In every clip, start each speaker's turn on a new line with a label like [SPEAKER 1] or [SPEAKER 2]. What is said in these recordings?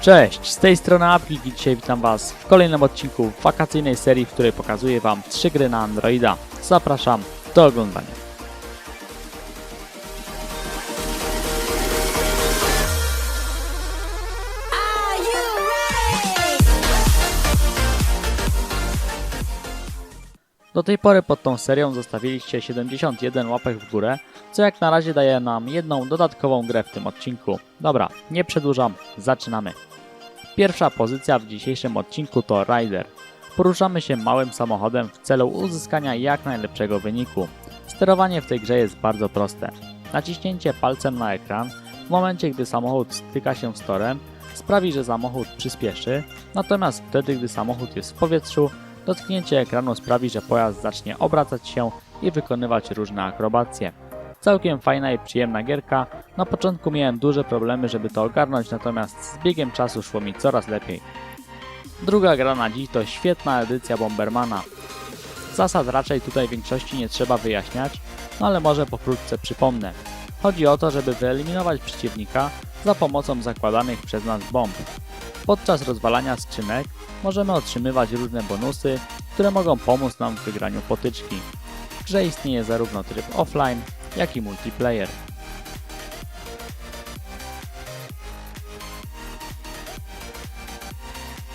[SPEAKER 1] Cześć, z tej strony Aplik i dzisiaj witam Was w kolejnym odcinku wakacyjnej serii, w której pokazuję Wam trzy gry na Androida. Zapraszam do oglądania. Do tej pory pod tą serią zostawiliście 71 łapek w górę, co jak na razie daje nam jedną dodatkową grę w tym odcinku. Dobra, nie przedłużam, zaczynamy. Pierwsza pozycja w dzisiejszym odcinku to Rider. Poruszamy się małym samochodem w celu uzyskania jak najlepszego wyniku. Sterowanie w tej grze jest bardzo proste. Naciśnięcie palcem na ekran w momencie gdy samochód styka się z torem sprawi, że samochód przyspieszy, natomiast wtedy gdy samochód jest w powietrzu Dotknięcie ekranu sprawi, że pojazd zacznie obracać się i wykonywać różne akrobacje. Całkiem fajna i przyjemna gierka. Na początku miałem duże problemy, żeby to ogarnąć, natomiast z biegiem czasu szło mi coraz lepiej. Druga gra na dziś to świetna edycja Bombermana. Zasad raczej tutaj większości nie trzeba wyjaśniać, no ale może pokrótce przypomnę. Chodzi o to, żeby wyeliminować przeciwnika za pomocą zakładanych przez nas bomb. Podczas rozwalania skrzynek możemy otrzymywać różne bonusy, które mogą pomóc nam w wygraniu potyczki. W grze istnieje zarówno tryb offline, jak i multiplayer.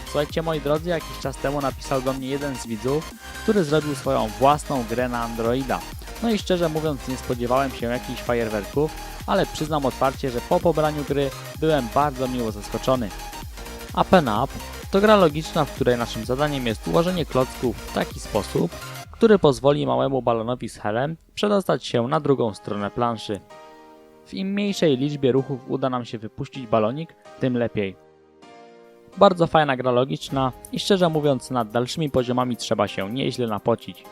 [SPEAKER 1] Słuchajcie moi drodzy, jakiś czas temu napisał do mnie jeden z widzów, który zrobił swoją własną grę na Androida. No i szczerze mówiąc nie spodziewałem się jakichś fajerwerków, ale przyznam otwarcie, że po pobraniu gry byłem bardzo miło zaskoczony. Up Up to gra logiczna, w której naszym zadaniem jest ułożenie klocków w taki sposób, który pozwoli małemu balonowi z helem przedostać się na drugą stronę planszy. W im mniejszej liczbie ruchów uda nam się wypuścić balonik, tym lepiej. Bardzo fajna gra logiczna i szczerze mówiąc nad dalszymi poziomami trzeba się nieźle napocić.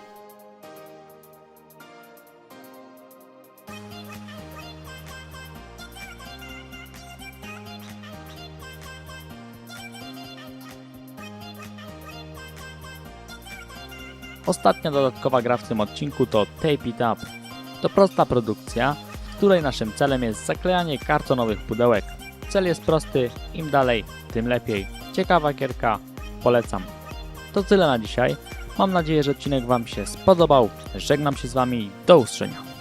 [SPEAKER 1] Ostatnia dodatkowa gra w tym odcinku to Tape It Up. To prosta produkcja, w której naszym celem jest zaklejanie kartonowych pudełek. Cel jest prosty, im dalej, tym lepiej. Ciekawa gierka, polecam. To tyle na dzisiaj. Mam nadzieję, że odcinek Wam się spodobał. Żegnam się z Wami, do usłyszenia.